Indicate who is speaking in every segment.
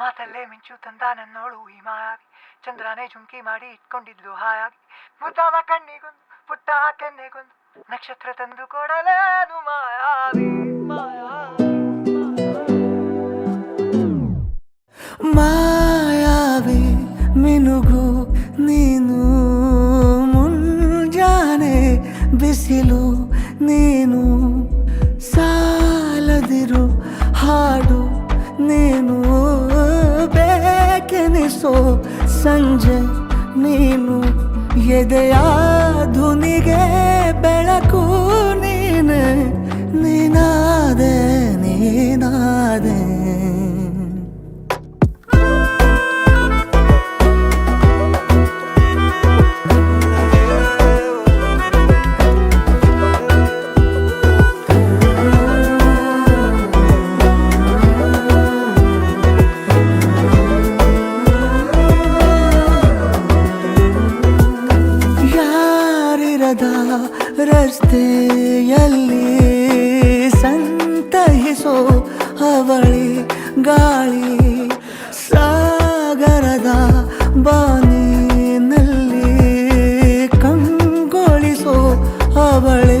Speaker 1: ಮಾತಲ್ಲೇ ಮಿಂಚು ತಂದ ನನ್ನೋಳು ಈ ಮಾಯಾವಿ ಚಂದ್ರನೇ ಜುಂಕಿ ಮಾಡಿ ಇಟ್ಕೊಂಡಿದ್ಲು ಹಾಯಾಗಿ. ಮುದ್ದಾದ ಕಣ್ಣಿಗೊಂದು, ಪುಟ್ಟ ಕೆನ್ನೆಗೊಂದು, ನಕ್ಷತ್ರ ತಂದು ಕೊಡಲೇನು ಮಾಯಾವಿ. ಮಾಯಾವಿ, ಮಿನುಗು, ನೀನು ಮುಂಜಾನೆ ಬಿಸಿಲು, ನೀನು ಬೇಕೆನಿಸೋ ಸಂಜೆ ನೀನು ಎದೆಯ ಧುನಿಗೆ ಬೆಳಕು ನೀನೆ. ರಸ್ತೆಯಲ್ಲಿ ಸಂತಹಿಸೋ ಅವಳಿ ಗಾಳಿ ಸಾಗರದ ಬಾನಿನಲ್ಲಿ ಕಂಗೊಳಿಸೋ ಅವಳೆ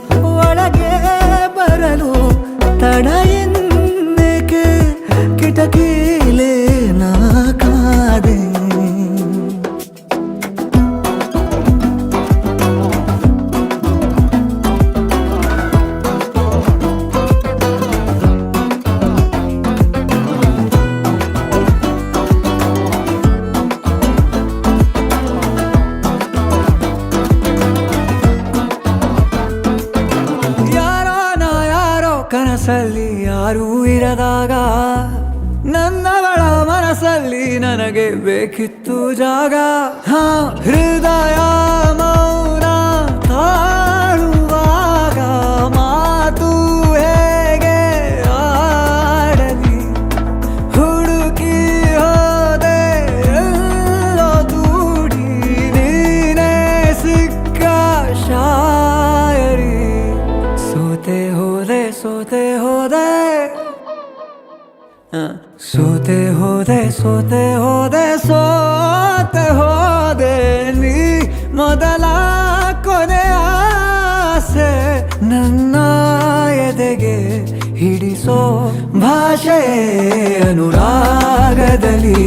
Speaker 1: ಕಿಟಕಿಲೇ ನಾ ಕಾದೆ. ಕನಸಲ್ಲಿ ಯಾರೂ ಇರದಾಗ ನನ್ನವಳ ಮನಸ್ಸಲ್ಲಿ ನನಗೆ ಬೇಕಿತ್ತು ಜಾಗ. ಹಾ ಹೃದಯ ಮೌನ ತಾಳುವಾಗ ಮಾತು ಹೇಗೆ ಆಡಲಿ? ಹುಡುಕಿ ಹೋದೆ ಎಲ್ಲೋ ದೂಡಿ ನೀನೇ ಸಿಕ್ಕ ಶಾಯರಿ. ಸೋತೆ ಹೋದೆ ಸೋತೆ ಹೋದೆ. ಆ, ಸೋತೆ ಹೋದೆ ಸೋತೆ ಹೋದೆ ಸೋತೆ ಹೋದೆ ನೀ ಮೊದಲ ಕೊನೆ ಆಸೆ ನನ್ನ ಎದೆಗೆ ಹಿಡಿಸೋ ಭಾಷೆ ಅನುರಾಗದಲ್ಲಿ.